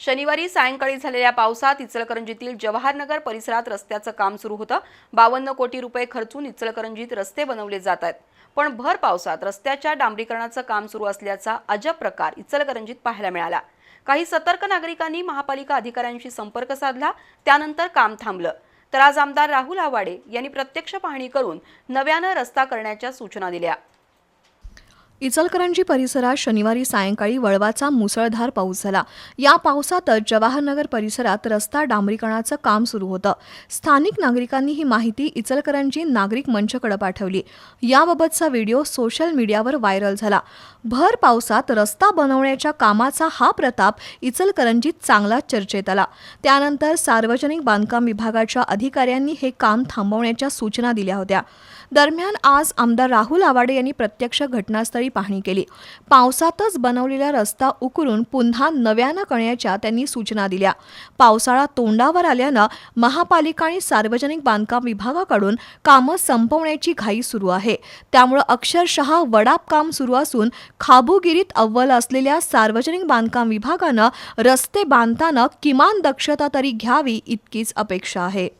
शनिवारी सायंकाळी झालेल्या पावसात इचलकरंजीतील जवाहरनगर परिसरात रस्त्याचं काम सुरू होतं. बावन्न कोटी रुपये खर्चून इचलकरंजीत रस्ते बनवले जात आहेत. पण भर पावसात रस्त्याच्या डांबरीकरणाचं काम सुरू असल्याचा अजब प्रकार इचलकरंजीत पाहायला मिळाला. काही सतर्क नागरिकांनी महापालिका अधिकाऱ्यांशी संपर्क साधला. त्यानंतर काम थांबलं. तर आज आमदार राहुल आवाडे यांनी प्रत्यक्ष पाहणी करून नव्यानं रस्ता करण्याच्या सूचना दिल्या. इचलकरंजी परिसरात शनिवारी सायंकाळी वळवाचा मुसळधार पाऊस झाला. या पावसातच जवाहरनगर परिसरात रस्ता डांबरीकरणाचं काम सुरू होतं. स्थानिक नागरिकांनी ही माहिती इचलकरंजी नागरिक मंचकडे पाठवली. याबाबतचा व्हिडिओ सोशल मीडियावर व्हायरल झाला. भर पावसात रस्ता बनवण्याच्या कामाचा हा प्रताप इचलकरंजीत चांगला चर्चेत आला. त्यानंतर सार्वजनिक बांधकाम विभागाच्या अधिकाऱ्यांनी हे काम थांबवण्याच्या सूचना दिल्या होत्या. दरम्यान आज आमदार राहुल आवाडे यांनी प्रत्यक्ष घटनास्थळी पाहणी केली. पावसातच बनवलेला रस्ता उकरून पुन्हा नव्यानं करण्याच्या त्यांनी सूचना दिल्या. पावसाळा तोंडावर आल्यानं महापालिका आणि सार्वजनिक बांधकाम विभागाकडून कामं संपवण्याची घाई सुरू आहे. त्यामुळं अक्षरशः वडाप काम सुरू असून खाबुगिरीत अव्वल असलेल्या सार्वजनिक बांधकाम विभागानं रस्ते बांधताना किमान दक्षता तरी घ्यावी इतकीच अपेक्षा आहे.